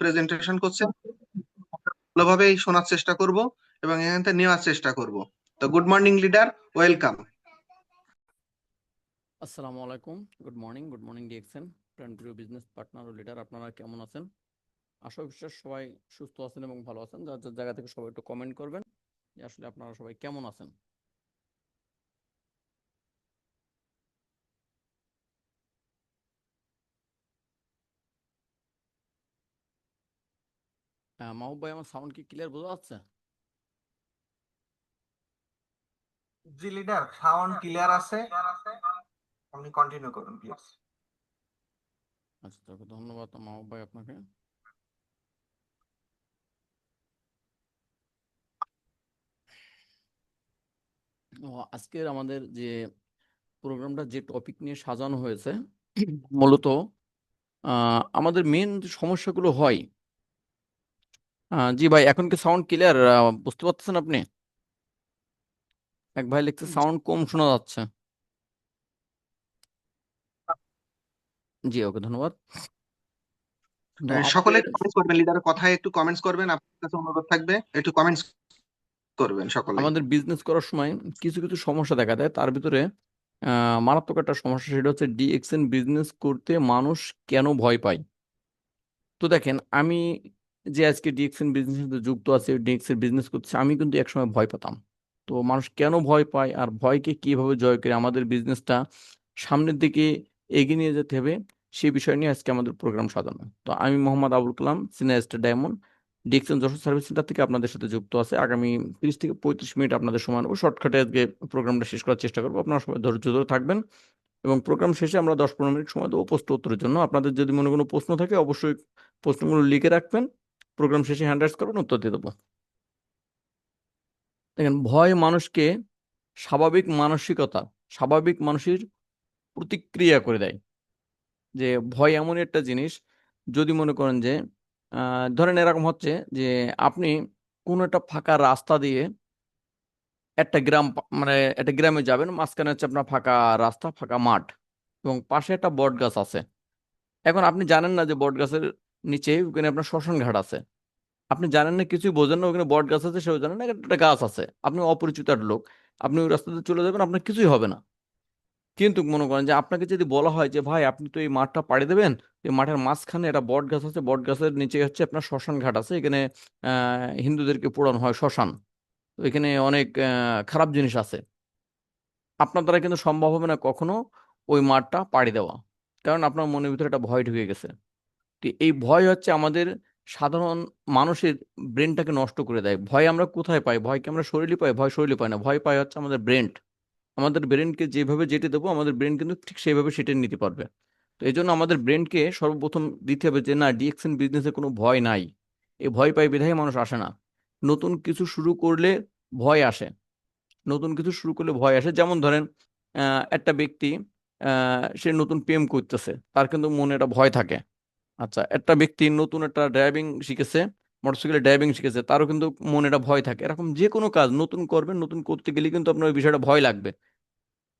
Presentation করছেন ভালোভাবেই শোনার চেষ্টা করব এবং এখান থেকে নেওয়ার চেষ্টা করব। তো গুড মর্নিং লিডার ওয়েলকাম আসসালামু আলাইকুম। Good morning good morning DXN friend প্রিয় বিজনেস পার্টনার ও লিডার আপনারা কেমন আছেন? আশা বিশ্বাস সবাই সুস্থ আছেন এবং ভালো আছেন। যার যার জায়গা থেকে সবাই একটু কমেন্ট করবেন যে আসলে আপনারা সবাই কেমন আছেন? আহ, মাহবুব ভাই আমার সাউন্ড কি ক্লিয়ার বোঝা যাচ্ছে? জি লিডার সাউন্ড ক্লিয়ার আছে। আপনি কন্টিনিউ করুন প্লিজ আচ্ছা তো ধন্যবাদ মাহবুব ভাই আপনাকে। আজকের আমাদের যে প্রোগ্রামটা যে টপিক নিয়ে সাজানো হয়েছে মূলত আহ, আমাদের মেন সমস্যাগুলো হয়। জি ভাই এখন কি সাউন্ড ক্লিয়ার বুঝতে পারতেছেন আপনি? এক ভাই লিখছে সাউন্ড কম শোনা যাচ্ছে। জি ওকে ধন্যবাদ। সকলে কমেন্টস করবেন লিডারের কথায় একটু কমেন্টস করবেন আপনার কাছে অনুরোধ থাকবে একটু কমেন্টস করবেন সকলে আমাদের বিজনেস করার সময় কিছু কিছু সমস্যা দেখা দেয় তার ভিতরে মারাত্মক একটা সমস্যা সেটা হচ্ছে ডিএক্সএন বিজনেস করতে মানুষ কেন ভয় পায়? তো দেখেন আমি যে আজকে ডিএক্সএন বিজনেস যুক্ত আছে, ডিএক্সএন বিজনেস করছে আমি কিন্তু একসময় ভয় পেতাম। তো মানুষ কেন ভয় পায় আর ভয়কে কীভাবে জয় করে আমাদের বিজনেসটা সামনের দিকে এগিয়ে নিয়ে যেতে হবে সেই বিষয় নিয়ে আজকে আমাদের প্রোগ্রাম সাজানো। তো আমি Mohammad Abul Kalam senior diamond, DXN Jessore service center থেকে আপনাদের সাথে যুক্ত আছে। আগামী তিরিশ থেকে পঁয়ত্রিশ মিনিট আপনাদের সময় নেব শর্টকাটে আজকে প্রোগ্রামটা শেষ করার চেষ্টা করব। আপনারা সবাই ধৈর্য ধরে থাকবেন এবং প্রোগ্রাম শেষে আমরা দশ পনেরো মিনিট সময় দেবো প্রশ্ন উত্তরের জন্য। আপনাদের যদি মনে কোনো প্রশ্ন থাকে, অবশ্যই প্রশ্নগুলো লিখে রাখবেন। প্রোগ্রাম শেষে হ্যান্ড রাইজ করবেন উত্তর দিয়ে দেবো। দেখেন, ভয় মানুষকে স্বাভাবিক মানসিকতা, স্বাভাবিক মানুষের প্রতিক্রিয়া করে দেয়। যে ভয় এমন একটা জিনিস, যদি মনে করেন যে ধরেন এরকম হচ্ছে যে, আপনি কোনো একটা ফাঁকা রাস্তা দিয়ে একটা গ্রাম মানে একটা গ্রামে যাবেন, মাঝখানে হচ্ছে আপনার ফাঁকা রাস্তা, ফাঁকা মাঠ এবং পাশে একটা বট গাছ আছে। এখন আপনি জানেন না যে বট গাছের নিচে ওখানে আপনার শ্মশান ঘাট আছে। আপনি জানেন না, কিছুই বোঝেন না, ওখানে বট গাছ আছে, সেও জানেন না, একটা গাছ আছে। আপনি অপরিচিত একটা লোক, আপনি ওই রাস্তাতে চলে যাবেন, আপনার কিছুই হবে না। কিন্তু মনে করেন যে আপনাকে যদি বলা হয় যে, ভাই, আপনি তো এই মাঠটা পাড়ি দেবেন? এই মাঠের মাঝখানে একটা বট গাছ আছে, বট গাছের নিচে হচ্ছে আপনার শ্মশান ঘাট আছে, এখানে হিন্দুদেরকে পোড়ানো হয় শ্মশান। তো এখানে অনেক খারাপ জিনিস আছে। আপনার দ্বারা কিন্তু সম্ভব হবে না কখনো ওই মাঠটা পাড়ি দেওয়া। কারণ আপনার মনের ভিতরে একটা ভয় ঢুকে গেছে। তো এই ভয় হচ্ছে আমাদের সাধারণ মানুষের ব্রেনটাকে নষ্ট করে দেয়। ভয় আমরা কোথায় পাই? ভয়কে আমরা শরীরে পাই? ভয় শরীরে পাই না। ভয় পাই হচ্ছে আমাদের ব্রেন আমাদের ব্রেনকে যেভাবে যেতে দেবো, আমাদের ব্রেন কিন্তু ঠিক সেইভাবে সেটা নিতে পারবে। তো এই জন্য আমাদের ব্রেনকে সর্বপ্রথম দিতে হবে যে, না ডিএকশন বিজনেসে কোনো ভয় নাই। এই ভয় পাই বিধায় মানুষ আসে না। নতুন কিছু শুরু করলে ভয় আসে। নতুন কিছু শুরু করলে ভয় আসে। যেমন ধরেন একটা ব্যক্তি সে নতুন প্রেম করতেছে। তার কিন্তু মনে একটা ভয় থাকে। আচ্ছা একটা ব্যক্তি নতুন একটা ড্রাইভিং শিখেছে মোটরসাইকেলে ড্রাইভিং শিখেছে, তারও কিন্তু মনে একটা ভয় থাকে। এরকম যে কোনো কাজ নতুন করবেন নতুন করতে গেলে কিন্তু আপনার ওই বিষয়টা ভয় লাগবে।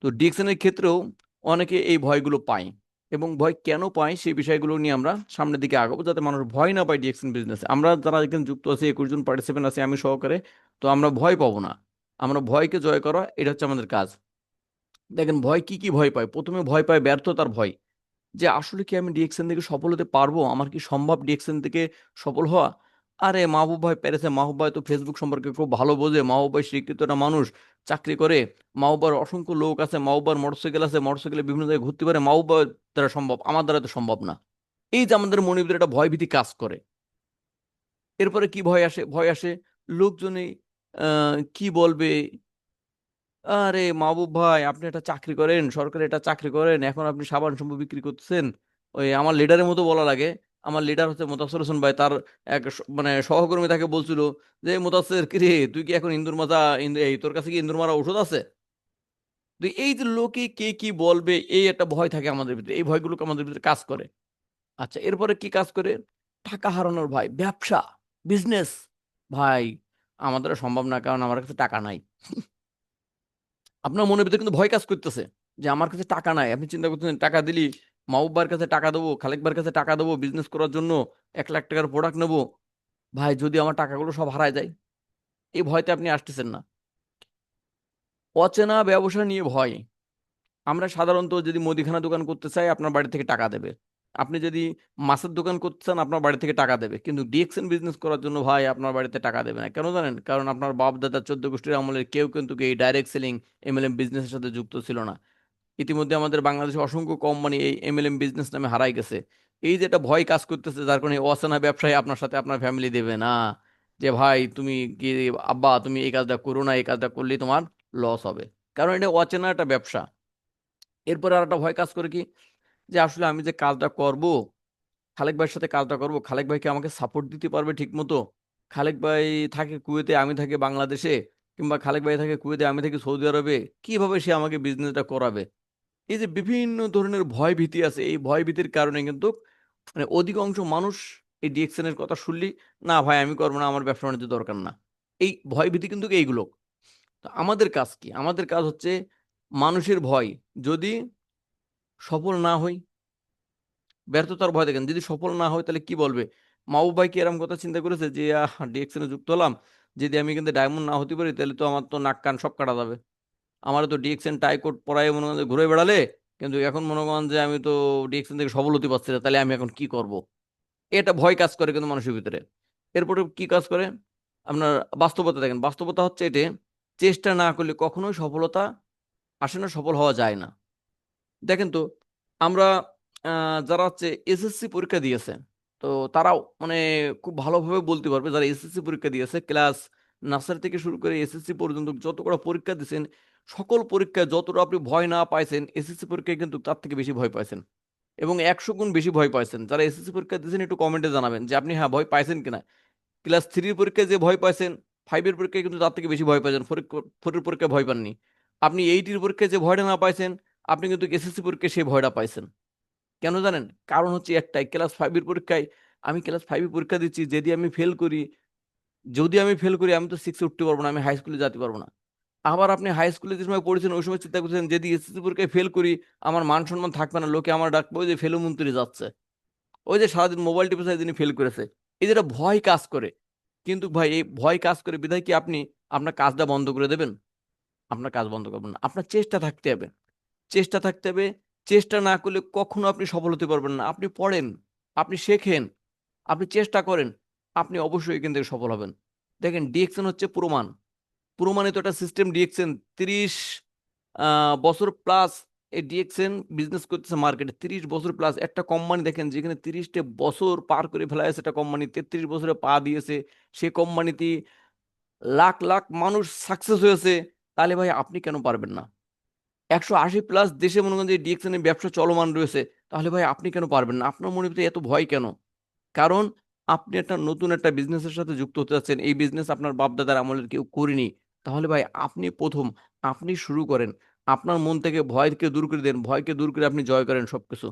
তো ডিএকশনের ক্ষেত্রেও অনেকে এই ভয়গুলো পায় এবং ভয় কেন পায় সেই বিষয়গুলো নিয়ে আমরা সামনের দিকে আগাবো, যাতে মানুষ ভয় না পায় ডিএকশন বিজনেসে আমরা যারা এখানে যুক্ত আছি, একুশ জন পার্টিসিপেন্ট আছে আমি সহকারে, তো আমরা ভয় পাবো না। আমরা ভয়কে জয় করা, এটা হচ্ছে আমাদের কাজ। দেখেন, ভয় কি কি ভয় পায়? প্রথমে ভয় পায় ব্যর্থতার ভয়। যে, আসলে কি আমি ডিএক্সএন থেকে সফল হতে পারব? আমার কি সম্ভব ডিএক্সএন থেকে সফল হওয়া? আরে, মাহবুব ভাই পেরেছে। মাহবুব ভাই তো ফেসবুক সম্পর্কে খুব ভালো বোঝে। মাহবুব ভাই একটা মানুষ, চাকরি করে। মাহবুবার অসংখ্য লোক আছে। মাহবুবার মোটরসাইকেল আছে। মোটরসাইকেলে বিভিন্ন জায়গায় ঘুরতে পারে। মাহবুবার দ্বারা সম্ভব, আমার দ্বারা তো সম্ভব না। এই যে, আমাদের মনের ভিতরে একটা ভয়ভীতি কাজ করে। এরপরে কি ভয় আসে? ভয় আসে লোকজনে কি বলবে? আরে মাহবুব ভাই, আপনি একটা চাকরি করেন, সরকারি একটা চাকরি করেন, এখন আপনি সাবান শ্যাম্পু বিক্রি করতেছেন। ওই আমার লিডারের মতো বলা লাগে। আমার লিডার হচ্ছে মোতাসির হোসেন ভাই, তার এক মানে সহকর্মী তাকে বলছিল যে, মোতাসির কি রে তুই কি এখন ইন্দুর মাজা এই তোর কাছে কি ইন্দুর মারা ওষুধ আছে? তো এই যে লোকে কে কি বলবে, এই একটা ভয় থাকে আমাদের ভিতরে। এই ভয়গুলোকে আমাদের ভিতরে কাজ করে। আচ্ছা এরপরে কি কাজ করে? টাকা হারানোর ভাই ব্যবসা বিজনেস ভাই আমাদের সম্ভব না, কারণ আমার কাছে টাকা নাই। আপনার মনের ভিতরে কিন্তু ভয় কাজ করতেছে যে আমার কাছে টাকা নাই। আপনি চিন্তা করতেছেন, টাকা দিলি মাহবুবার কাছে টাকা দেবো খালেকবার কাছে টাকা দেবো বিজনেস করার জন্য এক লাখ টাকার প্রোডাক্ট নেব। ভাই, যদি আমার টাকাগুলো সব হারায় যায়, এই ভয়তে আপনি আসতেছেন না। অচেনা ব্যবসা নিয়ে ভয়। আমরা সাধারণত যদি মুদিখানা দোকান করতে চাই, আপনার বাড়ি থেকে টাকা দেবে। আপনি যদি মাছের দোকান করতে চান, আপনার বাড়ি থেকে টাকা দেবে। কিন্তু ডিএক্সএন বিজনেস করার জন্য ভাই আপনার বাড়িতে টাকা দেবে না। কেন জানেন? কারণ আপনার বাপ দাদা চোদ্দ গোষ্ঠীর আমলের কেউ কিন্তু এই ডাইরেক্ট সেলিং এমএলএম বিজনেসের সাথে যুক্ত ছিল না। ইতিমধ্যে আমাদের বাংলাদেশে অসংখ্য কোম্পানি এই এমএলএম বিজনেস নামে হারাই গেছে। এই যে একটা ভয় কাজ করতেছে, যার কারণে অচেনা ব্যবসায়ী আপনার সাথে আপনার ফ্যামিলি দেবে না। যে ভাই, তুমি কি, আব্বা, তুমি এই কাজটা করো না, এই কাজটা করলেই তোমার লস হবে। কারণ এটা অচেনা একটা ব্যবসা। এরপরে আর একটা ভয় কাজ করে কি? যে আসলে আমি যে কাজটা করব, খালেক ভাইয়ের সাথে কাজটা করব, খালেক ভাই কি আমাকে সাপোর্ট দিতে পারবে ঠিক মতো খালেক ভাই থাকে কুয়েতে, আমি থাকি বাংলাদেশে, কিংবা খালেক ভাই থাকে কুয়েতে, আমি থাকি সৌদি আরবে, কীভাবে সে আমাকে বিজনেসটা করাবে? এই যে বিভিন্ন ধরনের ভয় ভীতি আছে, এই ভয় ভীতির কারণে কিন্তু মানে অধিকাংশ মানুষ এই ডিএকশন এর কথা শুনলি না ভাই, আমি করব না, আমার ব্যবসা বাণিজ্য দরকার না। এই ভয় ভীতি কিন্তু এইগুলো। তো আমাদের কাজ কি? আমাদের কাজ হচ্ছে মানুষের ভয়। যদি সফল না হই, ব্যর্থতার ভয় দেখেন। যদি সফল না হয় তাহলে কি বলবে? মাও ভাই কি এরকম কথা চিন্তা করেছে যে ডিএকশনে যুক্ত হলাম, যদি আমি কিন্তু ডায়মন্ড না হতে পারি, তাহলে তো আমার তো নাক কান সব কাটা যাবে। আমার তো ডিএক্সএন টাই কোড পড়ায় মনে করেন ঘুরে বেড়ালে, কিন্তু এখন মনে করেন যে আমি তো ডিএক্সএন থেকে সফল হতে পারছি না, তাহলে আমি এখন কি করব? এটা ভয় কাজ করে কিন্তু মানুষের ভিতরে। এরপরে কি কাজ করে? আপনার বাস্তবতা দেখেন। বাস্তবতা হচ্ছে এটা, চেষ্টা না করলে কখনোই সফলতা আসে না, সফল হওয়া যায় না। দেখেন তো, আমরা যারা হচ্ছে এসএসসি পরীক্ষা দিয়েছে, তো তারাও মানে খুব ভালোভাবে বলতে পারবে যারা এসএসসি পরীক্ষা দিয়েছে ক্লাস নার্সারি থেকে শুরু করে এসএসসি পর্যন্ত যত কটা পরীক্ষা দিয়েছেন, সকল পরীক্ষায় যতটা আপনি ভয় না পাইছেন এসএসসি পরীক্ষায় কিন্তু তার থেকে বেশি ভয় পাইছেন। এবং একশো গুণ বেশি ভয় পাইছেন। যারা এসএসসি পরীক্ষা দিয়েছেন, একটু কমেন্টে জানাবেন যে আপনি হ্যাঁ ভয় পাইছেন কিনা। ক্লাস থ্রির পরীক্ষায় যে ভয় পাইছেন ফাইভের পরীক্ষায় কিন্তু তার থেকে বেশি ভয় পাইছেন ফোরের পরীক্ষায় ভয় পাননি। আপনি এইটির পরীক্ষায় যে ভয়টা না পাইছেন আপনি কিন্তু এসএসসি পরীক্ষায় সেই ভয়টা পাইছেন। কেন জানেন? কারণ হচ্ছে একটাই ক্লাস ফাইভের পরীক্ষায় আমি ক্লাস ফাইভে পরীক্ষা দিচ্ছি, যদি আমি ফেল করি, যদি আমি ফেল করি, আমি তো সিক্সে উঠতে পারব না, আমি হাই স্কুলে যেতে পারব না। আবার আপনি হাই স্কুলে যে সময় পড়েছেন, ওই সময় চিন্তা করছেন, যদি এসএসসি পরীক্ষায় ফেল করি, আমার মান সম্মান থাকবে না, লোকে আমার ডাকবে, ওই যে ফেলু মন্ত্রী যাচ্ছে। ওই যে সারাদিন মোবাইল টিপে যিনি ফেল করেছে। এই যেটা ভয় কাজ করে। কিন্তু ভাই, এই ভয় কাজ করে বিধায় কি আপনি আপনার কাজটা বন্ধ করে দেবেন? আপনার কাজ বন্ধ করবেন না। আপনার চেষ্টা থাকতে হবে। চেষ্টা থাকতে হবে। চেষ্টা না করলে কখনো আপনি সফল হতে পারবেন না। আপনি পড়েন, আপনি শেখেন, আপনি চেষ্টা করেন, আপনি অবশ্যই এখান থেকে সফল হবেন। দেখেন ডিএকশন হচ্ছে প্রমাণ। প্রমাণিত একটা সিস্টেম ডিএকশন তিরিশ বছর প্লাস এই ডিএকশন বিজনেস করতেছে মার্কেটে তিরিশ বছর প্লাস একটা কোম্পানি দেখেন যেখানে তিরিশটা বছর পার করে ফেলা হয়েছে একটা কোম্পানি তেত্রিশ বছরে পা দিয়েছে। সে কোম্পানিতে লাখ লাখ মানুষ সাকসেস হয়েছে। তাহলে ভাই আপনি কেন পারবেন না? একশো আশি প্লাস দেশে মনে করেন যে ডিএকশন এর ব্যবসা চলমান রয়েছে, তাহলে ভাই আপনি কেন পারবেন না? আপনার মনে এত ভয় কেন? কারণ আপনি একটা নতুন একটা বিজনেসের সাথে যুক্ত হতে যাচ্ছেন, এই বিজনেস আপনার বাপদাদার আমলের কেউ করেনি। তাহলে ভাই আপনি প্রথম, আপনি শুরু করেন। আপনার মন থেকে ভয়কে দূর করে দেন, ভয়কে দূর করে আপনি জয় করেন সবকিছু।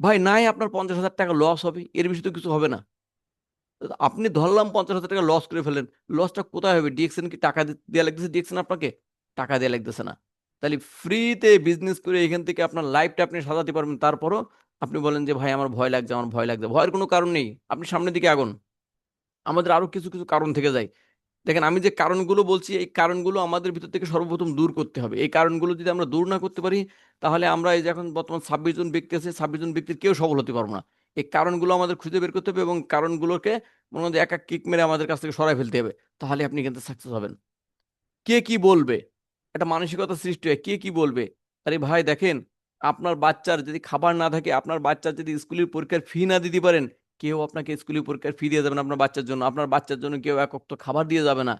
ভাই নাই আপনার পঞ্চাশ হাজার টাকা লস হবে, এর বেশি তো কিছু হবে না। আপনি ধরলাম পঞ্চাশ হাজার টাকা লস করে ফেলেন লসটা কোথায় হবে? ডিএকশন কি টাকা দেওয়া লাগতেছে? ডিএকশন আপনাকে? টাকা দেওয়া লাগতেছে না। তাহলে ফ্রিতে বিজনেস করে এখান থেকে আপনার লাইফটা আপনি সাজাতে পারবেন। তারপরও আপনি বলেন যে, ভাই, আমার ভয় লাগছে, আমার ভয় লাগছে। ভয়ের কোনো কারণ নেই। আপনি সামনের দিকে আগুন। আমাদের আরও কিছু কিছু কারণ থেকে যায়। দেখেন, আমি যে কারণগুলো বলছি, এই কারণগুলো আমাদের ভিতর থেকে সর্বপ্রথম দূর করতে হবে। এই কারণগুলো যদি আমরা দূর না করতে পারি, তাহলে আমরা এই যে এখন বর্তমান ছাব্বিশ জন ব্যক্তি আছে, ছাব্বিশ জন ব্যক্তির কেউ সফল হতে পারব না। এই কারণগুলো আমাদের খুঁজে বের করতে হবে এবং কারণগুলোকে মনে হয় এক এক কিক মেরে আমাদের কাছ থেকে সরাই ফেলতে হবে। তাহলে আপনি কিন্তু সাকসেস হবেন। কে কি বলবে? একটা মানসিকতা সৃষ্টি হয়। কে কি বলবে? আরে ভাই, দেখেন, আপনার বাচ্চার যদি খাবার না থাকে, আপনার বাচ্চার যদি স্কুলের পরীক্ষার ফি না দিতে পারেন, কেউ আপনাকে স্কুলের পরীক্ষার ফি দিয়ে যাবে না আপনার বাচ্চার জন্য। আপনার বাচ্চার জন্য কেউ এক অক্ত খাবার দিয়ে যাবে না।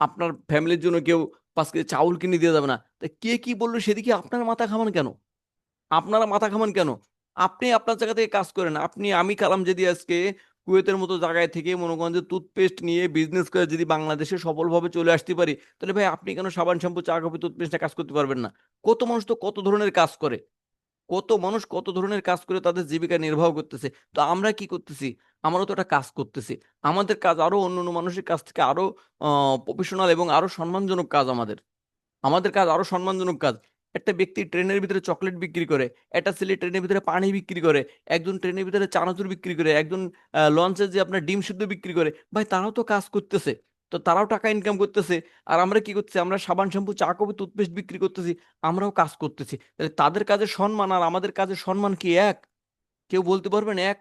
আপনার ফ্যামিলির জন্য কেউ পাঁচ কেজি চাউল কিনে দিয়ে যাবে না। তা কে কি বলল সেদিকে আপনার মাথা খামান কেন? আপনারা মাথা খামান কেন? আপনি আপনার জায়গা থেকে কাজ করেন। আপনি আমি কালাম যদি আজকে কুয়েতের মতো জায়গায় থেকে মনে করেন যে টুথপেস্ট নিয়ে বিজনেস করে যদি বাংলাদেশে সফলভাবে চলে আসতে পারি, তাহলে ভাই আপনি কেন সাবান, শ্যাম্পু, চা, কফি টুথপেস্টে কাজ করতে পারবেন না? কত মানুষ তো কত ধরনের কাজ করে? কত মানুষ কত ধরনের কাজ করে তাদের জীবিকা নির্বাহ করতেছে? তো আমরা কি করতেছি? আমরাও তো একটা কাজ করতেছি। আমাদের কাজ আরও অন্য অন্য মানুষের কাছ থেকে আরও প্রফেশনাল এবং আরও সম্মানজনক কাজ আমাদের। আমাদের কাজ আরও সম্মানজনক কাজ। একটা ব্যক্তি ট্রেনের ভিতরে চকলেট বিক্রি করে, একটা ছেলে ট্রেনের ভিতরে পানি বিক্রি করে, একজন ট্রেনের ভিতরে চানাচুর বিক্রি করে, একজন লঞ্চে যে আপনার ডিম সিদ্ধ বিক্রি করে, ভাই তারাও তো কাজ করতেছে, তো তারাও টাকা ইনকাম করতেছে, আর আমরা কি করছি আমরা সাবান, শ্যাম্পু, চা, কফি টুথপেস্ট বিক্রি করতেছি, আমরাও কাজ করতেছি, তাহলে তাদের কাজে সম্মান আর আমাদের কাজের সম্মান কি এক? কেউ বলতে পারবেন এক?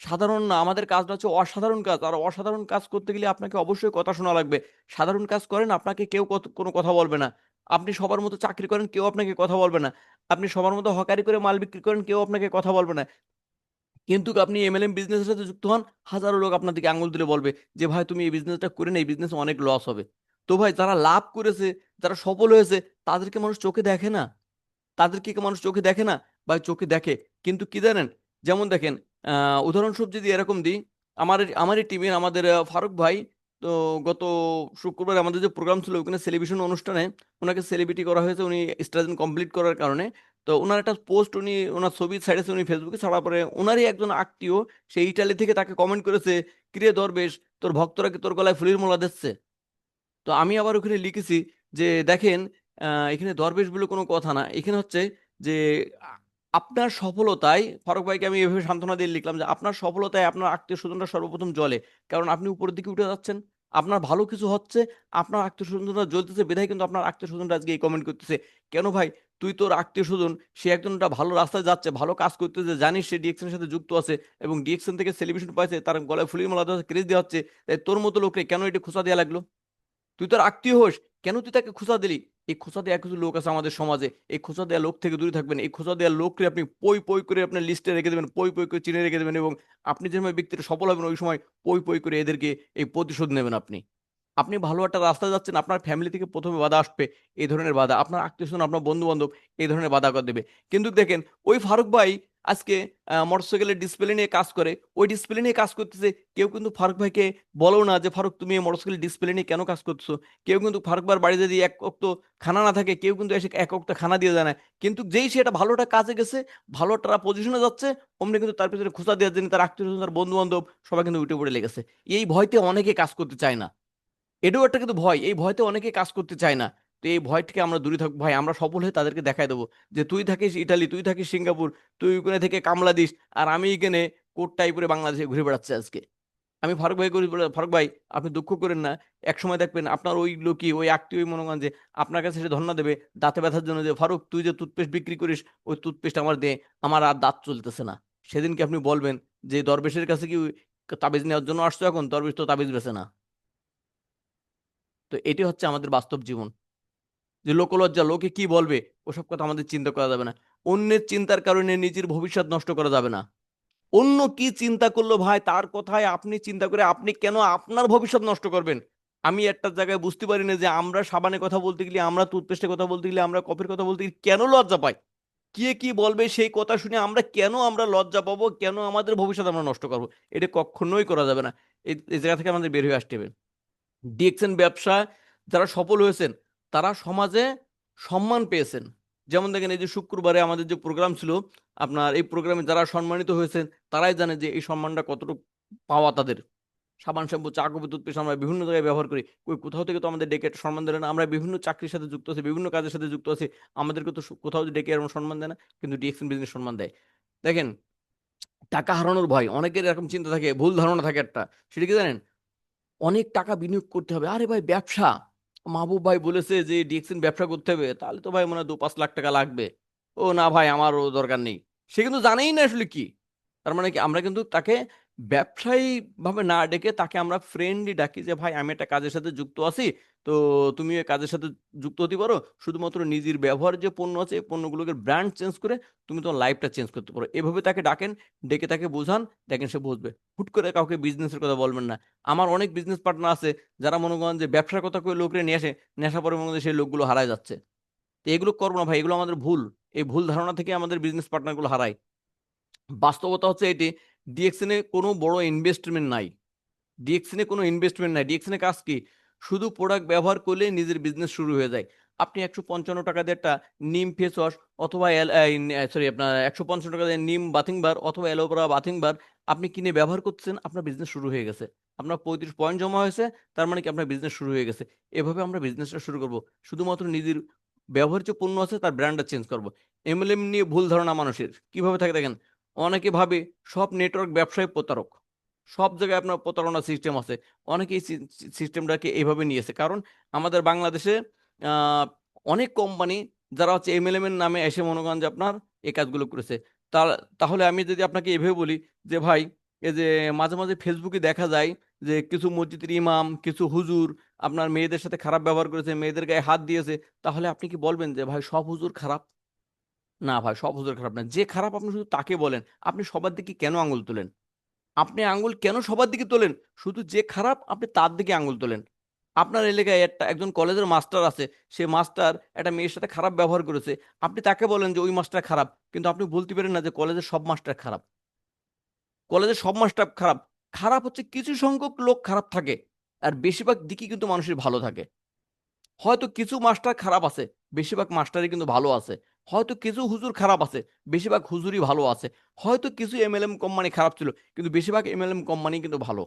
সাধারণ না, আমাদের কাজটা হচ্ছে অসাধারণ কাজ, আর অসাধারণ কাজ করতে গেলে আপনাকে অবশ্যই কথা শোনা লাগবে, সাধারণ কাজ করেন, আপনাকে কেউ কোনো কথা বলবে না আপনি সবার মতো চাকরি করেন, কেউ আপনাকে কথা বলবে না। আপনি সবার মতো হকারি করে মাল বিক্রি করেন, কেউ আপনাকে কথা বলবে না। কিন্তু আপনি এমএলএম বিজনেসের সাথে যুক্ত হন, হাজারো লোক আপনার দিকে আঙুল তুলে বলবে যে, ভাই, তুমি এই বিজনেসটা করে এই বিজনেস অনেক লস হবে। তো ভাই, যারা লাভ করেছে, যারা সফল হয়েছে, তাদেরকে মানুষ চোখে দেখে না। তাদেরকে মানুষ চোখে দেখে না? বা চোখে দেখে। কিন্তু কি জানেন? যেমন দেখেন উদাহরণস্বরূপ যদি এরকম দিই, আমার, আমারই টিমের আমাদের ফারুক ভাই তো গত শুক্রবার আমাদের যে প্রোগ্রাম ছিল, ওখানে সেলিব্রেশন অনুষ্ঠানে ওনাকে সেলিব্রিটি করা হয়েছে। উনি স্টাজেন কমপ্লিট করার কারণে। তো ওনার একটা পোস্ট উনি, ওনার ছবি ছাড়েছে উনি ফেসবুকে ছাড়ার পরে ওনারই একজন আত্মীয় সেই ইটালি থেকে তাকে কমেন্ট করেছে, কিরে দরবেশ, তোর ভক্তরা কি তোর গলায় ফুলির মোলা দিচ্ছে? তো আমি আবার ওখানে লিখেছি যে, দেখেন এখানে দরবেশ বলে কোনো কথা না। এখানে হচ্ছে যে আপনার সফলতায়, ফারুক ভাইকে আমি এভাবে সান্ত্বনা দিয়ে লিখলাম যে, আপনার সফলতায় আপনার আত্মীয় স্বজনরা সর্বপ্রথম জ্বলে। কারণ আপনি উপরের দিকে উঠে যাচ্ছেন, আপনার ভালো কিছু হচ্ছে, আপনার আত্মীয় স্বজনরা জ্বলতেছে, বিধায় কিন্তু আপনার আত্মীয় স্বজনরা আজকে এই কমেন্ট করতেছে। কেন ভাই? তুই তোর আত্মীয় স্বজন, সে একজনটা ভালো রাস্তায় যাচ্ছে, ভালো কাজ করতেছে, জানিস সে ডিএকশনের সাথে যুক্ত আছে এবং ডিএকশন থেকে সেলিব্রেশন পাইছে, তার গলায় ফুলির মালা দেওয়া ক্রেজ দেওয়া হচ্ছে, তাই তোর মতো লোককে কেন এটা খোঁচা দেওয়া লাগল? তুই তোর আত্মীয় হোস, কেন তুই তাকে খোঁচা দিলি? এই খোঁচা দেওয়া কিছু লোক আছে আমাদের সমাজে, এই খোঁচা দেওয়া লোক থেকে দূরে থাকবেন, এই খোঁচা দেওয়া লোককে আপনি পই পই করে আপনার লিস্টে রেখে দেবেন, পই পই করে চিনে রেখে দেবেন এবং আপনি যে সময় ব্যক্তিটা সফল হবেন, ওই সময় পই পই করে এদেরকে এই প্রতিশোধ নেবেন আপনি। আপনি ভালো একটা রাস্তা যাচ্ছেন, আপনার ফ্যামিলি থেকে প্রথমে বাধা আসবে, এই ধরনের বাধা। আপনার আত্মীয় স্বজন, আপনার বন্ধু বান্ধব এই ধরনের বাধা করে দেবে। কিন্তু দেখেন, ওই ফারুক ভাই আজকে মোটরসাইকেলের ডিসপ্লে নিয়ে কাজ করে। ওই ডিসপ্লে নিয়ে কাজ করতেছে, কেউ কিন্তু ফারুক ভাইকে বলো না যে, ফারুক, তুমি এই মোটরসাইকেল ডিসপ্লে নিয়ে কেন কাজ করছ কেউ কিন্তু ফারুক ভাইয়ের বাড়িতে যদি এক অক্ত খানা না থাকে, কেউ কিন্তু এসে এক অক্ত খানা দিয়ে যায় না কিন্তু যেই সে সেটা ভালোটা কাজে গেছে, ভালো একটা পজিশনে যাচ্ছে, অমনি কিন্তু তার পিছনে খোঁচা দেওয়ার জন্য তার আত্মীয় তার বন্ধু বান্ধব সবাই কিন্তু উঠে পড়ে লেগেছে। এই ভয়তে অনেকে কাজ করতে চায় না। এটাও একটা কিন্তু ভয়। এই ভয়তে অনেকে কাজ করতে চায় না। তো এই ভয় থেকে আমরা দূরে থাকব ভাই, আমরা সফল হয়ে তাদেরকে দেখাই দেবো যে, তুই থাকিস ইটালি, তুই থাকিস সিঙ্গাপুর, তুই ওখানে থেকে কামলা দিস, আর আমি এখানে কোট টাইপের বাংলাদেশে ঘুরে বেড়াচ্ছি আজকে। আমি ফারুক ভাই করি ফারুক ভাই, আপনি দুঃখ করেন না, এক সময় দেখবেন আপনার ওই লোকই, ওই আত্মীয় ওই মনে করেন যে, আপনার কাছে সে ধন্যবাদ দেবে, দাঁতে ব্যথার জন্য যে, ফারুক, তুই যে টুথপেস্ট বিক্রি করিস, ওই টুথপেস্ট আমার দে, আমার আর দাঁত চলতেছে না। সেদিনকে আপনি বলবেন যে, দরবেশের কাছে কি তাবিজ নেওয়ার জন্য আসছো এখন? দরবেশ তো তাবিজ বেছে না। তো এটি হচ্ছে আমাদের বাস্তব জীবন। যে লোকলজ্জা, লোকে কি বলবে, ওসব কথা আমাদের চিন্তা করা যাবে না। অন্যের চিন্তার কারণে নিজের ভবিষ্যৎ নষ্ট করা যাবে না। অন্য কি চিন্তা করল ভাই, তার কথায় আপনি চিন্তা করে আপনি কেন আপনার ভবিষ্যৎ নষ্ট করবেন? আমি একটা জায়গায় বুঝতে পারি না যে আমরা সাবানের কথা বলতে গেলে, আমরা টুথপেস্টের কথা বলতে গেলে, আমরা কফির কথা বলতে গেলে কেন লজ্জা পাই? কে কি বলবে সেই কথা শুনে আমরা কেন আমরা লজ্জা পাবো? কেন আমাদের ভবিষ্যৎ আমরা নষ্ট করব? এটা কখনোই করা যাবে না। এই জায়গা থেকে আমাদের বের হয়ে আসতে হবে। ডিএক্সএন ব্যবসা যারা সফল হয়েছেন, তারা সমাজে সম্মান পেয়েছেন। যেমন দেখেন, এই যে শুক্রবারে আমাদের যে প্রোগ্রাম ছিল, আপনার এই প্রোগ্রামে যারা সম্মানিত হয়েছেন, তারাই জানে যে এই সম্মানটা কতটুকু পাওয়া তাদের। সাবান, শ্যাম্পু, চা, কফি টুথপেস্ট আমরা বিভিন্ন জায়গায় ব্যবহার করি। কই, কোথাও থেকে তো আমাদের ডেকে সম্মান দেয় না। আমরা বিভিন্ন চাকরির সাথে যুক্ত আছি, বিভিন্ন কাজের সাথে যুক্ত আছি। আমাদেরকে তো কোথাও ডেকে এরকম সম্মান দেয় না, কিন্তু ডিএক্সএন বিজনেস সম্মান দেয়। দেখেন, টাকা হারানোর ভয়, অনেকের এরকম চিন্তা থাকে, ভুল ধারণা থাকে একটা। সেটা কি জানেন? অনেক টাকা বিনিয়োগ করতে হবে। আরে ভাই, ব্যবসা। মাহবুব ভাই বলেছে যে ডিএক্সিন ব্যবসা করতে হবে। তাহলে তো ভাই মনে হয় দু পাঁচ লাখ টাকা লাগবে। ও না ভাই, আমারও দরকার নেই। সে কিন্তু জানেই না আসলে কি। তার মানে কি, আমরা কিন্তু তাকে ব্যবসায়ী ভাবে না ডেকে তাকে আমরা ফ্রেন্ডলি ডাকি যে, ভাই, আমি একটা কাজের সাথে যুক্ত আছি। তো তুমি কাজের সাথে যুক্ত হতে পারো। শুধুমাত্র নিজের ব্যবহার যে পণ্য আছে, এই পণ্যগুলোকে ব্র্যান্ড চেঞ্জ করে তুমি তোমার লাইফটা চেঞ্জ করতে পারো। এভাবে তাকে ডাকেন, ডেকে তাকে বোঝান, দেখেন সে বুঝবে। হুট করে কাউকে বিজনেসের কথা বলবেন না। আমার অনেক বিজনেস পার্টনার আছে, যারা মনে করেন যে ব্যবসার কথা করে লোকরে নিয়ে আসে নেশা পরে মনে করেন সেই লোকগুলো হারায় যাচ্ছে। তো এগুলো করব না ভাই, এগুলো আমাদের ভুল। এই ভুল ধারণা থেকে আমাদের বিজনেস পার্টনারগুলো হারায়। বাস্তবতা হচ্ছে এটি ডিএক্সএনে কোনো বড় ইনভেস্টমেন্ট নাই। ডিএক্সএনে কোনো ইনভেস্টমেন্ট নাই। ডিএক্সএনে কাজ কি? শুধু প্রোডাক্ট ব্যবহার করলে নিজের বিজনেস শুরু হয়ে যায়। আপনি একশো পঞ্চান্ন টাকা দিয়ে একটা নিম ফেস ওয়াশ অথবা সরি আপনার একশো পঞ্চান্ন টাকা দিয়ে নিম বাথিং বার অথবা অ্যালোভেরা বাথিং বার আপনি কিনে ব্যবহার করছেন আপনার বিজনেস শুরু হয়ে গেছে। আপনার পঁয়ত্রিশ পয়েন্ট জমা হয়েছে, তার মানে কি আপনার বিজনেস শুরু হয়ে গেছে। এভাবে আমরা বিজনেসটা শুরু করব। শুধুমাত্র নিজের ব্যবহার্য পণ্য আছে, তার ব্র্যান্ডটা চেঞ্জ করব। এমএলএম নিয়ে ভুল ধারণা মানুষের। কীভাবে থাকে দেখেন, অনেকে ভাবে সব নেটওয়ার্ক ব্যবসায় প্রতারক। সব জায়গায় আপনার প্রতারণা সিস্টেম আছে। অনেকেই সিস্টেমটাকে এইভাবে নিয়েছে কারণ আমাদের বাংলাদেশে অনেক কোম্পানি যারা হচ্ছে এমএলএম এর নামে এসে মনে করেন যে আপনার এই কাজগুলো করেছে। তার, তাহলে আমি যদি আপনাকে এভাবে বলি যে ভাই এই যে মাঝে মাঝে ফেসবুকে দেখা যায় যে কিছু মসজিদের ইমাম, কিছু হুজুর আপনার মেয়েদের সাথে খারাপ ব্যবহার করেছে, মেয়েদের গায়ে হাত দিয়েছে। তাহলে আপনি কি বলবেন যে ভাই সব হুজুর খারাপ? না ভাই, সব হুজুর খারাপ না। যে খারাপ আপনি শুধু তাকে বলেন। আপনি সবার দিকে কেন আঙুল তোলেন? আপনি আঙুল কেন সবার দিকে তোলেন? শুধু যে খারাপ, আপনি তার দিকে আঙুল তোলেন। আপনার এলাকায় একটা, একজন কলেজের মাস্টার আছে, সে মাস্টার একটা মেয়ের সাথে খারাপ ব্যবহার করেছে। আপনি তাকে বলেন যে, ওই মাস্টার খারাপ। কিন্তু আপনি বলতে পারেন না যে, কলেজের সব মাস্টার খারাপ। কলেজের সব মাস্টার খারাপ। খারাপ হচ্ছে কিছু সংখ্যক লোক খারাপ থাকে, আর বেশিরভাগ দিকই কিন্তু মানুষের ভালো থাকে। হয়তো কিছু মাস্টার খারাপ আছে, বেশিরভাগ মাস্টারই কিন্তু ভালো আছে। হয়তো কিছু হুজুর খারাপ আছে, বেশিরভাগ হুজুরই ভালো আছে। হয়তো কিছু এমএলএম কোম্পানি খারাপ ছিল, কিন্তু বেশিরভাগ এমএলএম কোম্পানি কিন্তু ভালো।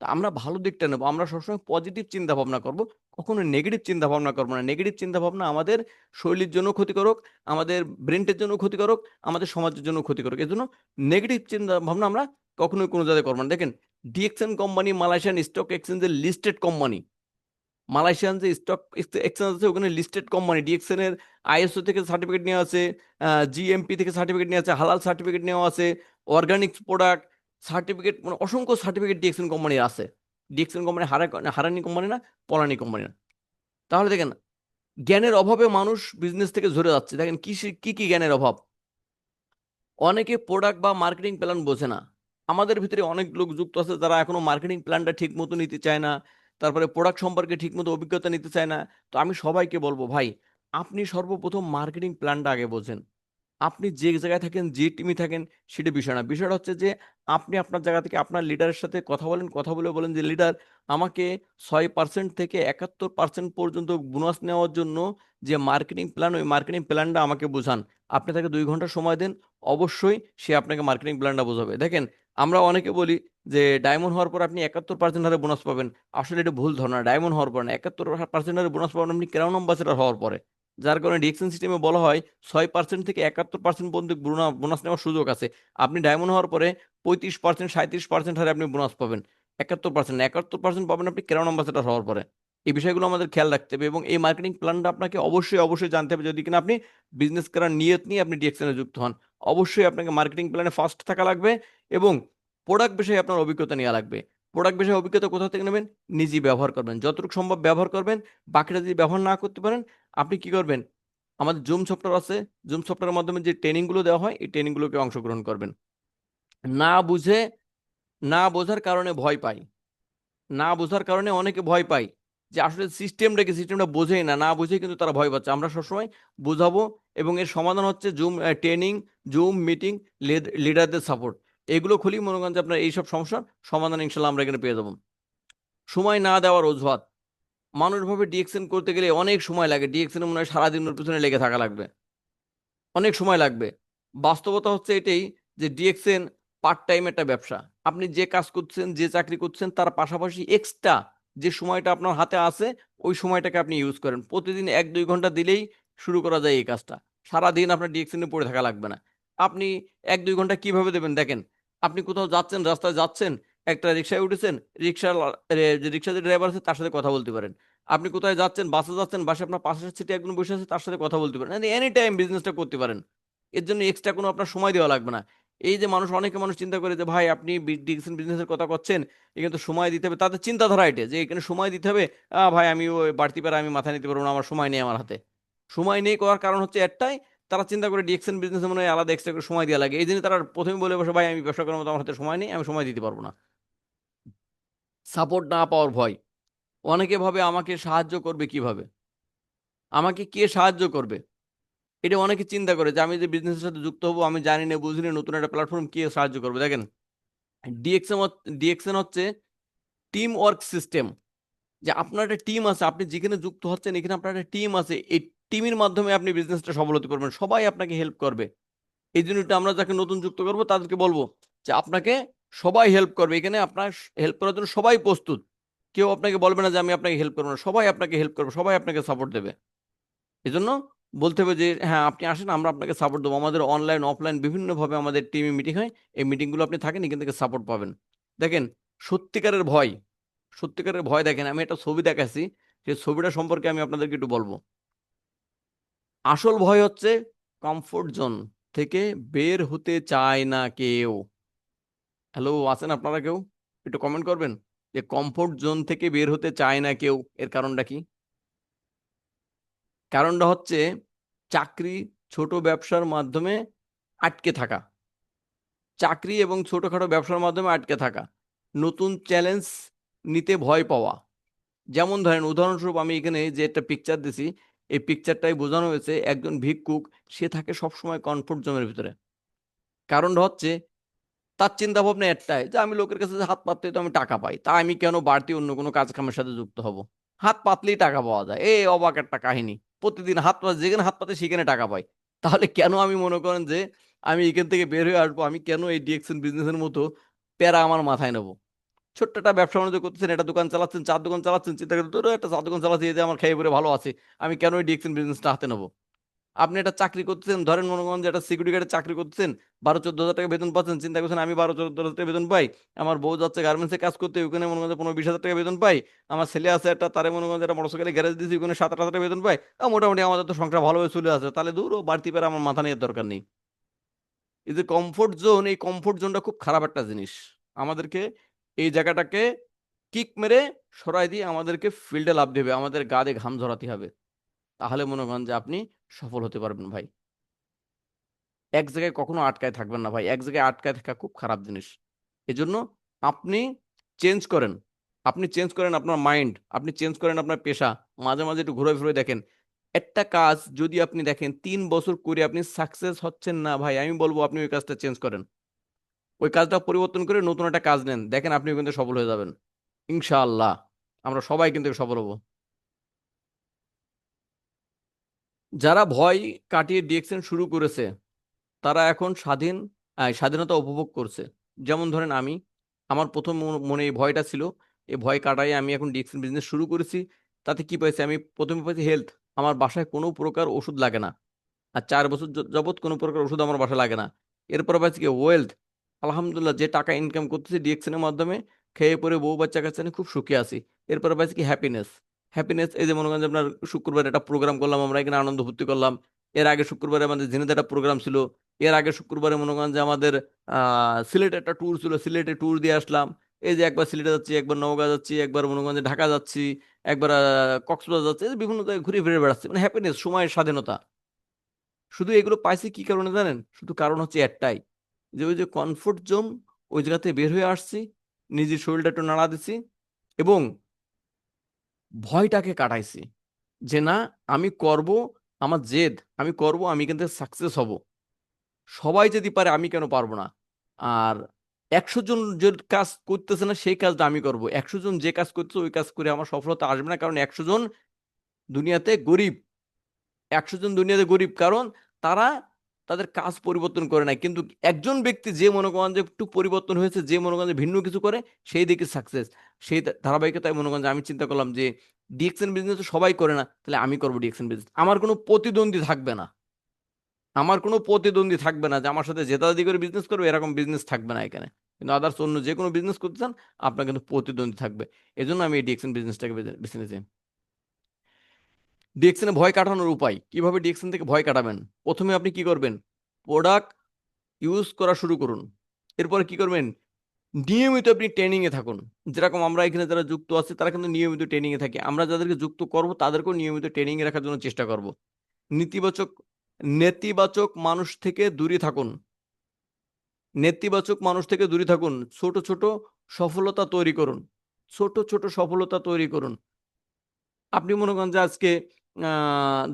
তা আমরা ভালো দিকটা নেব, আমরা সবসময় পজিটিভ চিন্তা ভাবনা করব কখনো নেগেটিভ চিন্তা ভাবনা করব না। নেগেটিভ চিন্তা ভাবনা আমাদের শৈলীর জন্য ক্ষতিকারক আমাদের ব্রেনটের জন্য ক্ষতিকারক আমাদের সমাজের জন্য ক্ষতিকারক এই জন্য নেগেটিভ চিন্তা ভাবনা আমরা কখনোই কোনো জায়গায় করব না। দেখেন ডিএক্সএন কোম্পানি মালয়েশিয়ান স্টক এক্সচেঞ্জের লিস্টেড কোম্পানি মালয়েশিয়ান যে স্টক এক্সচেঞ্জ আছে, ওখানে লিস্টেড কোম্পানি ডিএক্সএন এর আইএসও থেকে সার্টিফিকেট নেওয়া আছে জিএমপি থেকে সার্টিফিকেট নেওয়া আছে, হালাল সার্টিফিকেট নেওয়া আছে অর্গানিক প্রোডাক্ট সার্টিফিকেট মানে অসংখ্য সার্টিফিকেট ডিএক্সএন কোম্পানির আছে। ডিএক্সএন কোম্পানি হারা, হারানি কোম্পানি না, পলানি কোম্পানি না। তাহলে দেখেন, জ্ঞানের অভাবে মানুষ বিজনেস থেকে ঝরে যাচ্ছে। দেখেন কি কি কি জ্ঞানের অভাব? অনেকে প্রোডাক্ট বা মার্কেটিং প্ল্যান বোঝে না। আমাদের ভিতরে অনেক লোক যুক্ত আছে, যারা এখনও মার্কেটিং প্ল্যানটা ঠিক মতো নিতে চায় না। তারপরে প্রোডাক্ট সম্পর্কে ঠিক মতো অভিজ্ঞতা নিতে চায় না। তো আমি সবাইকে বলব, ভাই, আপনি সর্বপ্রথম মার্কেটিং প্ল্যানটা আগে বোঝেন। আপনি যে জায়গায় থাকেন, যে টিমে থাকেন, সেটা বিষয় না। বিষয়টা হচ্ছে যে, আপনি আপনার জায়গা থেকে আপনার লিডারের সাথে কথা বলেন। কথা বলে বলেন যে লিডার আমাকে ছয় পার্সেন্ট থেকে একাত্তর পার্সেন্ট পর্যন্ত বোনাস নেওয়ার জন্য যে মার্কেটিং প্ল্যান ওই মার্কেটিং প্ল্যানটা আমাকে বোঝান। আপনি তাকে দুই ঘণ্টা সময় দেন। অবশ্যই সে আপনাকে মার্কেটিং প্ল্যানটা বোঝাবে। দেখেন, আমরা অনেকে বলি যে ডায়মন্ড হওয়ার পর আপনি একাত্তর পার্সেন্ট হারে বোনাস পাবেন। আসলে এটা ভুল ধারণা ডায়মন্ড হওয়ার পর না, একাত্তর পার্সেন্ট হারে বোনাস পাবেন আপনি ক্রাউন অ্যাম্বাসেডর হওয়ার পরে। যার কারণে ডিএকশন সিস্টেমে বলা হয়, ছয় পার্সেন্ট থেকে একাত্তর পার্সেন্ট পর্যন্ত বোনাস নেওয়ার সুযোগ আছে। আপনি ডায়মন্ড হওয়ার পরে পঁয়ত্রিশ পার্সেন্ট সাঁত্রিশ পার্সেন্ট হারে আপনি বোনাস পাবেন। একাত্তর পার্সেন্ট একাত্তর পার্সেন্ট পাবেন আপনি ক্রাউন অ্যাম্বাসেডর হওয়ার পরে। এই বিষয়গুলো আমাদের খেয়াল রাখতে হবে এবং এই মার্কেটিং প্ল্যানটা আপনাকে অবশ্যই অবশ্যই জানতে হবে। যদি কিনা আপনি বিজনেস করার নিয়ত নিয়ে আপনি ডিএকশনে যুক্ত হন, অবশ্যই আপনাকে মার্কেটিং প্ল্যানে ফার্স্ট থাকা লাগবে এবং প্রোডাক্ট বিষয়ে আপনার অভিজ্ঞতা নেওয়া লাগবে। প্রোডাক্ট বিষয়ে অভিজ্ঞতা কোথা থেকে নেবেন? নিজেই ব্যবহার করবেন। যতটুকু সম্ভব ব্যবহার করবেন। বাকিটা যদি ব্যবহার না করতে পারেন, আপনি কি করবেন? আমাদের জুম সফটওয়্যার আছে। জুম সফটওয়্যারের মাধ্যমে যে ট্রেনিংগুলো দেওয়া হয়, এই ট্রেনিংগুলোকে অংশগ্রহণ করবেন। না বুঝে, না বোঝার কারণে ভয় পাই। না বোঝার কারণে অনেকে ভয় পায় যে আসলে সিস্টেমটা কি? সিস্টেমটা বোঝেই না। না বুঝে কিন্তু তারা ভয় পাচ্ছে। আমরা সবসময় বোঝাবো এবং এর সমাধান হচ্ছে জুম ট্রেনিং জুম মিটিং লিডারদের সাপোর্ট এগুলো খুলি, মনে করেন যে আপনার এইসব সমস্যার সমাধান ইনশাল্লাহ আমরা এখানে পেয়ে যাব। সময় না দেওয়ার অজুহাত। মানুষ ভাবে ডিএক্সএন করতে গেলে অনেক সময় লাগে। ডিএক্সএন মনে হয় সারাদিন ওর পিছনে লেগে থাকা লাগবে। অনেক সময় লাগবে। বাস্তবতা হচ্ছে এটাই যে ডিএক্সেন পার্ট টাইম একটা ব্যবসা। আপনি যে কাজ করছেন, যে চাকরি করছেন, তার পাশাপাশি এক্সট্রা যে সময়টা আপনার হাতে আছে, ওই সময়টাকে আপনি ইউজ করেন। প্রতিদিন এক, দুই ঘণ্টা দিলেই শুরু করা যায় এই কাজটা। সারাদিন আপনার ডিএক্সএনে পড়ে থাকা লাগবে না। আপনি এক, দুই ঘণ্টা কীভাবে দেবেন? দেখেন আপনি কোথাও যাচ্ছেন, রাস্তায় যাচ্ছেন, একটা রিক্সায় উঠেছেন রিক্সার যে রিক্সা যে ড্রাইভার আছে তার সাথে কথা বলতে পারেন। আপনি কোথায় যাচ্ছেন, বাসে যাচ্ছেন, বাসে আপনার পাশের সিটে একজন বসে আছে, তার সাথে কথা বলতে পারেন। এনি টাইম বিজনেসটা করতে পারেন। এর জন্য এক্সট্রা কোনো আপনার সময় দেওয়া লাগবে না। এই যে মানুষ, অনেকে মানুষ চিন্তা করে যে, ভাই, আপনি ডিসিশন বিজনেসের কথা করছেন, এখানে তো সময় দিতে হবে। তাদের চিন্তাধারা এটা যে, এখানে সময় দিতে হবে ভাই, আমি ওই বাড়তি পারে আমি মাথায় নিতে পারব না, আমার সময় নেই আমার হাতে। সময় নেই করার কারণ হচ্ছে একটাই তারা চিন্তা করে ডিএকশন বিজনেসে মনে হয় আলাদা এক্সট্রা করে সময় দেওয়া লাগে। এই জন্য তারা প্রথমে বলে বসে, ভাই, আমি ব্যবসা করার মতো আমার হাতে সময় নেই, আমি সময় দিতে পারব না। সাপোর্ট না পাওয়ার ভয়। অনেকে ভাবে আমাকে সাহায্য করবে কীভাবে? আমাকে কে সাহায্য করবে? এটা অনেকে চিন্তা করে যে আমি যে বিজনেসের সাথে যুক্ত হব, আমি জানি না, বুঝি না, নতুন একটা প্ল্যাটফর্ম কে সাহায্য করবে। দেখেন ডিএক্সএন ডিএক্সএন হচ্ছে টিম ওয়ার্ক সিস্টেম যে আপনার একটা টিম আছে, আপনি যেখানে যুক্ত হচ্ছেন, এখানে আপনার একটা টিম আছে, এই টিমের মাধ্যমে আপনি বিজনেসটা সফল হতে পারবেন সবাই আপনাকে হেল্প করবে। এই জন্যটা আমরা যাকে নতুন যুক্ত করব, তাদেরকে বলব যে আপনাকে সবাই হেল্প করবে। এখানে আপনার হেল্প করার জন্য সবাই প্রস্তুত। কেউ আপনাকে বলবে না যে আমি আপনাকে হেল্প করব না। সবাই আপনাকে হেল্প করবে, সবাই আপনাকে সাপোর্ট দেবে। এজন্য বলতে হবে যে হ্যাঁ আপনি আসেন, আমরা আপনাকে সাপোর্ট দেবো। আমাদের অনলাইন অফলাইন বিভিন্নভাবে আমাদের টিমে মিটিং হয়। এই মিটিংগুলো আপনি থাকেন, এখান থেকে সাপোর্ট পাবেন। দেখেন, সত্যিকারের ভয় সত্যিকারের ভয় দেখেন। আমি একটা ছবি দেখাচ্ছি। সেই ছবিটা সম্পর্কে আমি আপনাদেরকে একটু বলব। আসল ভয় হচ্ছে কমফোর্ট জোন থেকে বের হতে চায় না কেউ। হ্যালো আছেন আপনারা কেউ? একটু কমেন্ট করবেন? যে কমফোর্ট জোন থেকে বের হতে চায় না কেউ, এর কারণটা কি? কারণটা হচ্ছে চাকরি ছোট ব্যবসার মাধ্যমে আটকে থাকা। চাকরি এবং ছোটখাটো ব্যবসার মাধ্যমে আটকে থাকা। নতুন চ্যালেঞ্জ নিতে ভয় পাওয়া। যেমন ধরেন, উদাহরণস্বরূপ আমি এখানে যে একটা পিকচার দিছি এই পিকচারটাই বোঝানো হয়েছে একজন ভিক্ষুক, সে থাকে সবসময় কমফোর্ট জোনের ভিতরে। কারণটা হচ্ছে, তার চিন্তা ভাবনা একটাই যে আমি লোকের কাছে হাত পাততে তো আমি টাকা পাই, তা আমি কেন বাড়তি অন্য কোনো কাজ কামের সাথে যুক্ত হব? হাত পাতলেই টাকা পাওয়া যায়, এই অবাক একটা কাহিনী। প্রতিদিন হাত পাত যেখানে হাত পাতে সেখানে টাকা পাই। তাহলে কেন আমি মনে করেন যে আমি এখান থেকে বের হয়ে আসব, আমি কেন এই ডিএকশন বিজনেসের মতো প্যারা আমার মাথায় নেব? ছোট্ট একটা ব্যবসা বাণিজ্য করতেছেন একটা দোকান চালাচ্ছেন চার দোকান চালাচ্ছেন, চিন্তা করে ধরো একটা চার দোকান চালাচ্ছি যে আমার খেয়ে পরে ভালো আছে, আমি কেন এই ডিএকশন বিজনেসটা হাতে নেব? আপনি একটা চাকরি করতেছেন, ধরেন মনে করেন যে একটা সিকিউরিটি গার্ডের চাকরি করতেছেন, বারো চোদ্দ হাজার টাকা বেতন পাচ্ছেন, চিন্তা করছেন আমি বারো চোদ্দ হাজার টাকা বেতন পাই, আমার বউ যাচ্ছে গার্মেন্টসে কাজ করতে, ওখানে মনে করেন পনেরো বিশ হাজার টাকা বেতন পাই, আমার ছেলে আছে একটা, তারে মনে করেন একটা মোটরসাইকেলে গ্যারেজ দিয়েছি, ওখানে সাত আট হাজার টাকা বেতন পাই মোটামুটি আমাদের তো সংসার ভালোভাবে চলে আসে, তাহলে দূর ও বাড়তি পেরে আমার মাথা নেওয়ার দরকার নেই। এই যে কমফোর্ট জোন এই কমফোর্ট জোনটা খুব খারাপ একটা জিনিস। আমাদেরকে এই জায়গাটাকে কিক মেরে সরাই দিয়ে আমাদেরকে ফিল্ডে লাভ দেবে, আমাদের গা দিয়ে ঘাম ঝরাতে হবে। তাহলে মনে করেন যে আপনি সফল হতে পারবেন ভাই। এক জায়গায় কখনো আটকায় থাকবেন না ভাই, এক জায়গায় আটকায় থাকা খুব খারাপ জিনিস। এজন্য আপনি চেঞ্জ করেন। আপনি চেঞ্জ করেন আপনার মাইন্ড আপনি চেঞ্জ করেন আপনার পেশা। মাঝে মাঝে একটু ঘুরে ফিরে দেখেন। একটা কাজ যদি আপনি দেখেন, তিন বছর করে আপনি সাকসেস হচ্ছেন না ভাই, আমি বলব আপনি ওই কাজটা চেঞ্জ করেন। ওই কাজটা পরিবর্তন করে নতুন একটা কাজ নেন। দেখেন আপনি কিন্তু সফল হয়ে যাবেন। ইনশাআল্লাহ। আমরা সবাই কিন্তু সফল হব। যারা ভয় কাটিয়ে ডিএকশন শুরু করেছে, তারা এখন স্বাধীন স্বাধীনতা উপভোগ করছে। যেমন ধরেন আমি, আমার প্রথম মনে এই ভয়টা ছিল, এই ভয় কাটাই আমি এখন ডিএকশন বিজনেস শুরু করেছি। তাতে কি পাইছি আমি? প্রথমে পাইছি হেলথ আমার বাসায় কোনো প্রকার ওষুধ লাগে না। আর চার বছর য- যাবত কোনো প্রকার ওষুধ আমার বাসায় লাগে না। এরপর পাইছি কি ওয়েলথ আলহামদুলিল্লাহ, যে টাকা ইনকাম করতেছি ডিএকশনের মাধ্যমে, খেয়ে পরে বউ বাচ্চা নিয়ে খুব সুখী আছি। এরপরে পাইছি কি হ্যাপিনেস হ্যাপিনেস এই যে মনে করেন যে আপনার শুক্রবার একটা প্রোগ্রাম করলাম, আমরা এখানে আনন্দ ভর্তি করলাম। এর আগে শুক্রবারে আমাদের ঝিনাইদহে একটা প্রোগ্রাম ছিল। এর আগে শুক্রবারে মনে করেন যে আমাদের সিলেটে একটা ট্যুর ছিল, সিলেটে ট্যুর দিয়ে আসলাম। এই যে একবার সিলেটে যাচ্ছি, একবার নওগাঁ যাচ্ছি, একবার মনে ঢাকা যাচ্ছি, একবার কক্সবাজার যাচ্ছি, এই বিভিন্ন জায়গায় ঘুরে ফিরে বেড়াচ্ছি। মানে হ্যাপিনেস সময়ের স্বাধীনতা। শুধু এগুলো পাইছি কি কারণে জানেন? শুধু কারণ হচ্ছে একটাই যে ওই যে কমফোর্ট জোন ওই জায়গাতে বের হয়ে আসছি, নিজের শরীরটা একটু নাড়া দিছি এবং ভয়টাকে কাটাইছি যে না, আমি করব আমার জেদ, আমি করব, আমি কিন্তু সাকসেস হব। সবাই যদি পারে আমি কেন পারব না? আর একশো জন যে কাজ করতেছে না, সেই কাজটা আমি করব। একশো জন যে কাজ করতেছে, ওই কাজ করে আমার সফলতা আসবে না, কারণ একশো জন দুনিয়াতে গরিব। একশো জন দুনিয়াতে গরিব, কারণ তারা তাদের কাজ পরিবর্তন করে না কিন্তু একজন ব্যক্তি যে মনে যে একটু পরিবর্তন হয়েছে, যে মনে যে ভিন্ন কিছু করে, সেই দিকে সাকসেস সেই ধারাবাহিকতায় মনে আমি চিন্তা করলাম যে ডিএকশন বিজনেস তো সবাই করে না, তাহলে আমি করব ডিএকশন বিজনেস আমার কোনো প্রতিদ্বন্দ্বী থাকবে না। আমার কোনো প্রতিদ্বন্দ্বী থাকবে না যে আমার সাথে জেতাদি করে বিজনেস করবে, এরকম বিজনেস থাকবে না এখানে। কিন্তু আদার্স অন্য যে কোনো বিজনেস করতে চান, আপনার কিন্তু প্রতিদ্বন্দ্বী থাকবে। এজন্য আমি এই ডিএকশন বিজনেসটাকে বেছে নিয়েছি। ডিএকশনে ভয় কাটানোর উপায়। কীভাবে ডিএকশন থেকে ভয় কাটাবেন? প্রথমে আপনি কি করবেন? প্রোডাক্ট ইউজ করা শুরু করুন। এরপরে কি করবেন? নিয়মিত আপনি ট্রেনিংয়ে থাকুন। যেরকম আমরা এখানে যারা যুক্ত আছি, তারা কিন্তু নিয়মিত ট্রেনিংয়ে থাকি। আমরা যাদেরকে যুক্ত করব, তাদেরকেও নিয়মিত ট্রেনিংয়ে রাখার জন্য চেষ্টা করব। নেতিবাচক নেতিবাচক মানুষ থেকে দূরে থাকুন। নেতিবাচক মানুষ থেকে দূরে থাকুন। ছোট ছোট সফলতা তৈরি করুন। ছোট ছোট সফলতা তৈরি করুন। আপনি মনে করেন যে আজকে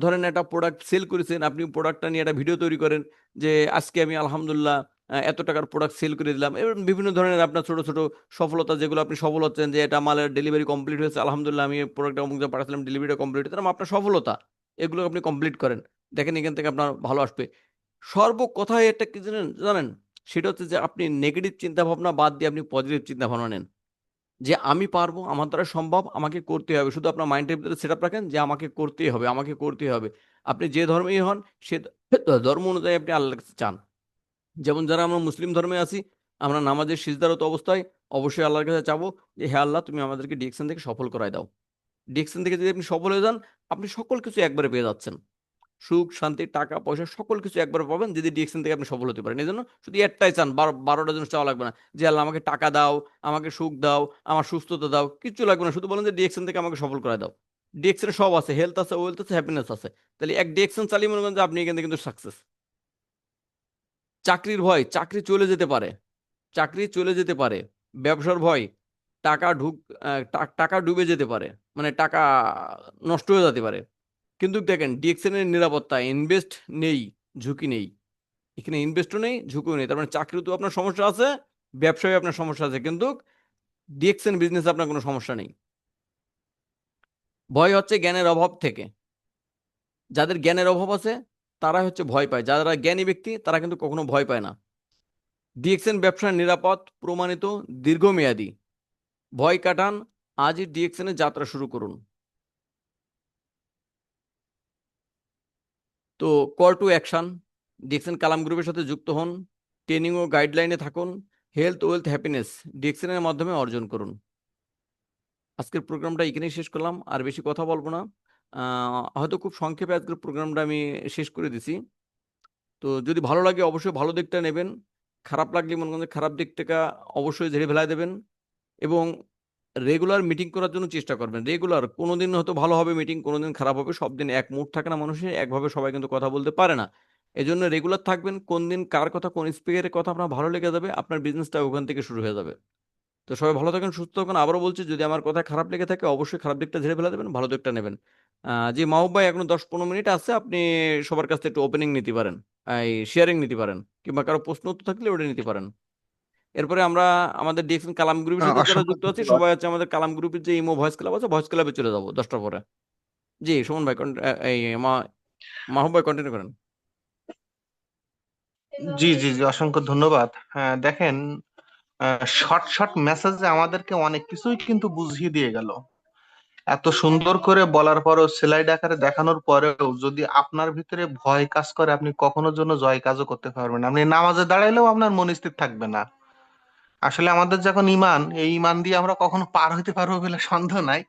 ধরেন একটা প্রোডাক্ট সেল করেছেন, আপনি প্রোডাক্টটা নিয়ে একটা ভিডিও তৈরি করেন যে, আজকে আমি আলহামদুলিল্লাহ এত টাকার প্রোডাক্ট সেল করে দিলাম। এবং বিভিন্ন ধরনের আপনার ছোট ছোট সফলতা যেগুলো আপনি সফল হচ্ছেন যে, এটা মালের ডেলিভারি কমপ্লিট হয়েছে, আলহামদুলিল্লাহ, আমি প্রোডাক্টটা অমুক জায়গায় পাঠাচ্ছিলাম ডেলিভারিটা কমপ্লিট হয়েছে। আপনার সফলতা, এগুলো আপনি কমপ্লিট করেন। দেখেন এখান থেকে আপনার ভালো আসবে। সর্ব কথায় একটা কি জানেন জানেন? সেটা হচ্ছে যে, আপনি নেগেটিভ চিন্তাভাবনা বাদ দিয়ে আপনি পজিটিভ চিন্তা ভাবনা নেন। যে আমি পারব, আমার দ্বারা সম্ভব, আমাকে করতে হবে। শুধু আপনার মাইন্ডের ভিতরে সেট আপ রাখেন যে আমাকে করতেই হবে, আমাকে করতেই হবে। আপনি যে ধর্মেই হন, সে ধর্ম অনুযায়ী আপনি আল্লাহর কাছে চান। যেমন যারা আমরা মুসলিম ধর্মে আছি, আমরা নামাজের সিজদারত অবস্থায় অবশ্যই আল্লাহর কাছে চাবো যে, হে আল্লাহ, তুমি আমাদেরকে ডিএকশন থেকে সফল করায় দাও। ডিএকশন থেকে যদি আপনি সফল হয়ে যান, আপনি সকল কিছু একবারে পেয়ে যাচ্ছেন। সুখ, শান্তি, টাকা, পয়সা সকল কিছু একবার পাবেন যদি ডিএকশন থেকে আপনি সফল হতে পারেন। এই জন্য শুধু একটাই চান, বারো, বারোটা জিনিস চাওয়া লাগবে না। যে, আল্লাহ, আমাকে টাকা দাও, আমাকে সুখ দাও, আমার সুস্থতা দাও, কিচ্ছু লাগবে না। শুধু বলেন যে ডিএকশন থেকে আমাকে সফল করে দাও। ডিএকশনে সব আছে হেলথ আছে ওয়েলথ আছে হ্যাপিনেস আছে। তাহলে এক ডিএকশন চালিয়ে মনে করেন যে, আপনি এখান কিন্তু সাকসেস চাকরির ভয়, চাকরি চলে যেতে পারে। চাকরি চলে যেতে পারে। ব্যবসার ভয়, টাকা ঢুক টাকা ডুবে যেতে পারে। মানে টাকা নষ্ট হয়ে যেতে পারে। কিন্তু দেখেন ডিএক্সএন এর নিরাপত্তা, ইনভেস্ট নেই, ঝুঁকি নেই। এখানে ইনভেস্টও নেই, ঝুঁকিও নেই। তার মানে চাকরিতেও আপনার সমস্যা আছে, ব্যবসায় আপনার সমস্যা আছে, কিন্তু ডিএক্সএন বিজনেসে আপনার কোনো সমস্যা নেই। ভয় হচ্ছে জ্ঞানের অভাব থেকে। যাদের জ্ঞানের অভাব আছে তারা হচ্ছে ভয় পায়। যারা জ্ঞানী ব্যক্তি, তারা কিন্তু কখনো ভয় পায় না। ডিএক্সএন ব্যবসা নিরাপদ, প্রমাণিত, দীর্ঘমেয়াদী। ভয় কাটান, আজই ডিএক্সএন যাত্রা শুরু করুন। তো call to action DXN Kalam গ্রুপের সাথে যুক্ত হন ট্রেনিং ও গাইডলাইনে থাকুন হেলথ ওয়েলথ হ্যাপিনেস ডিএক্সএন এর মাধ্যমে অর্জন করুন। আজকের প্রোগ্রামটা এখানেই শেষ করলাম, আর বেশি কথা বলব না। হয়তো খুব সংক্ষেপে আজকের প্রোগ্রামটা আমি শেষ করে দিছি। তো যদি ভালো লাগে অবশ্যই ভালো দিকটা নেবেন, খারাপ লাগলে মনে করেন খারাপ দিকটা অবশ্যই ঝেড়ে ফেলাই দেবেন এবং রেগুলার মিটিং করার জন্য চেষ্টা করবেন। রেগুলার কোনোদিন হয়তো ভালো হবে মিটিং কোনোদিন খারাপ হবে সব দিন এক মুড থাকে না মানুষের, একভাবে সবাই কিন্তু কথা বলতে পারে না। এজন্য রেগুলার থাকবেন, কোন দিন কার কথা, কোন স্পিকারের কথা আপনার ভালো লেগে যাবে, আপনার বিজনেসটা ওখান থেকে শুরু হয়ে যাবে। তো সবাই ভালো থাকেন, সুস্থ থাকুন। আবারও বলছি, যদি আমার কথা খারাপ লেগে থাকে, অবশ্যই খারাপ দিকটা ঝেড়ে ফেলে দেবেন, ভালো দিকটা নেবেন। যে মাহবুব ভাই, এখনও দশ পনেরো মিনিট আছে, আপনি সবার কাছ থেকে একটু ওপেনিং নিতে পারেন, এই শেয়ারিং নিতে পারেন, কিংবা কারও প্রশ্ন উত্তর থাকলে ওটা নিতে পারেন। এরপরে আমরা আমাদের ডিএক্সএন কালাম গ্রুপের আহ, সাথে যারা যুক্ত আছি। সবাই হচ্ছে আমাদের কালাম গ্রুপের যে ইমো ভয়েস ক্লাব আছে ভয়েস ক্লাবে চলে যাব দশটার পরে। জি সুমন ভাই এই মা মাহবুব ভাই কন্টিনিউ করেন। জি জি জি অসংখ্য ধন্যবাদ। হ্যাঁ দেখেন শর্ট শর্ট মেসেজে আমাদেরকে অনেক কিছুই কিন্তু বুঝিয়ে দিয়ে গেল। এত সুন্দর করে বলার পরেও স্লাইড আকারে দেখানোর পরেও যদি আপনার ভিতরে ভয় কাজ করে আপনি কখনো জন্য জয় কাজও করতে পারবেন আপনি নামাজে দাঁড়াইলেও আপনার মন স্থির থাকবে না। আসলে আমাদের যখন ইমান, এই ইমান দিয়ে আমরা কখনো পার হইতে পারব বলে সন্দেহ নাই।